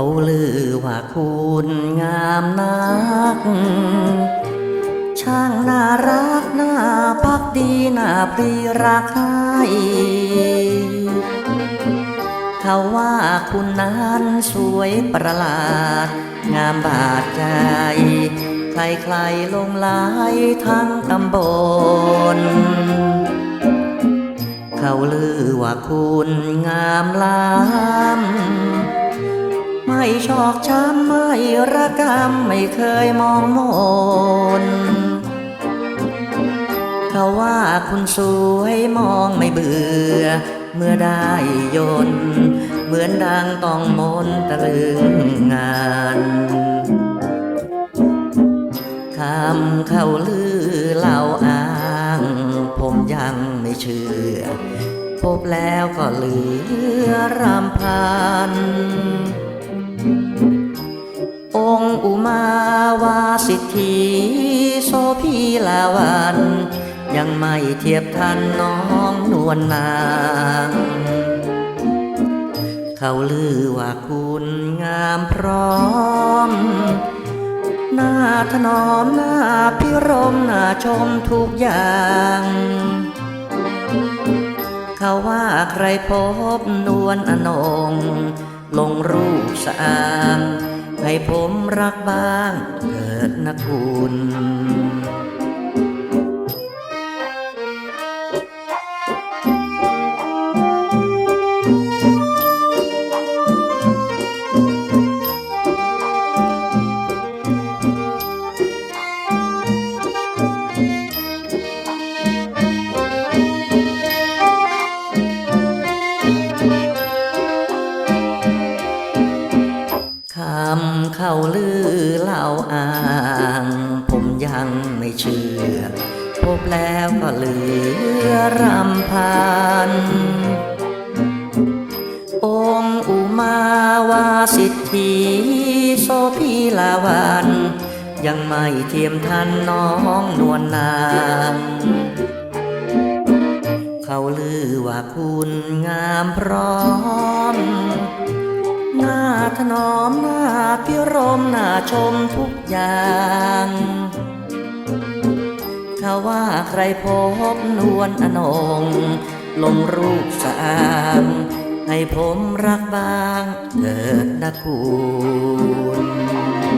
เขาลือว่าคุณงามนัก ช่างน่ารักน่าพักดีน่าปรีรักใครเขาว่าคุณนั้นสวยประหลาด งามบาดใจ ใครๆลงลายทั้งตำบล เขาลือว่าคุณงามล้า ชอกช้ำไม่ระกำไม่เคยมองมนเขาว่าคุณสวยมองไม่เบื่อ เมื่อได้ยน เหมือนดังต้องมนตะลึงงานคำเขาลือเล่าอ้าง ผมยังไม่เชื่อ พบแล้วก็เหลือรำพัน มาวาสิทธีโสพีลาวัน ยังไม่เทียบทันน้องนวลนาง เขาลือว่าคุณงามพร้อม หน้าถนอมหน้าพิรมหน้าชมทุกอย่างเขาว่าใครพบนวลอนงลงรูปสะอาง ให้ผมรักบ้างเถิดนะคุณำเข้าลือเล่าอ้าง ผมยังไม่เชื่อ พบแล้วก็เหลือรำพัน องค์อุมาวาสิทธีโสพีลาวันยังไม่เทียมทันน้องนวลนาง เขาลือว่าคุณงามพร้อม ถนอมหน้าพิรมหน้าชมทุกอย่างถ้าว่าใครพบนวลอนงลงรูปสะอางให้ผมรักบ้างเถิดนะคุณ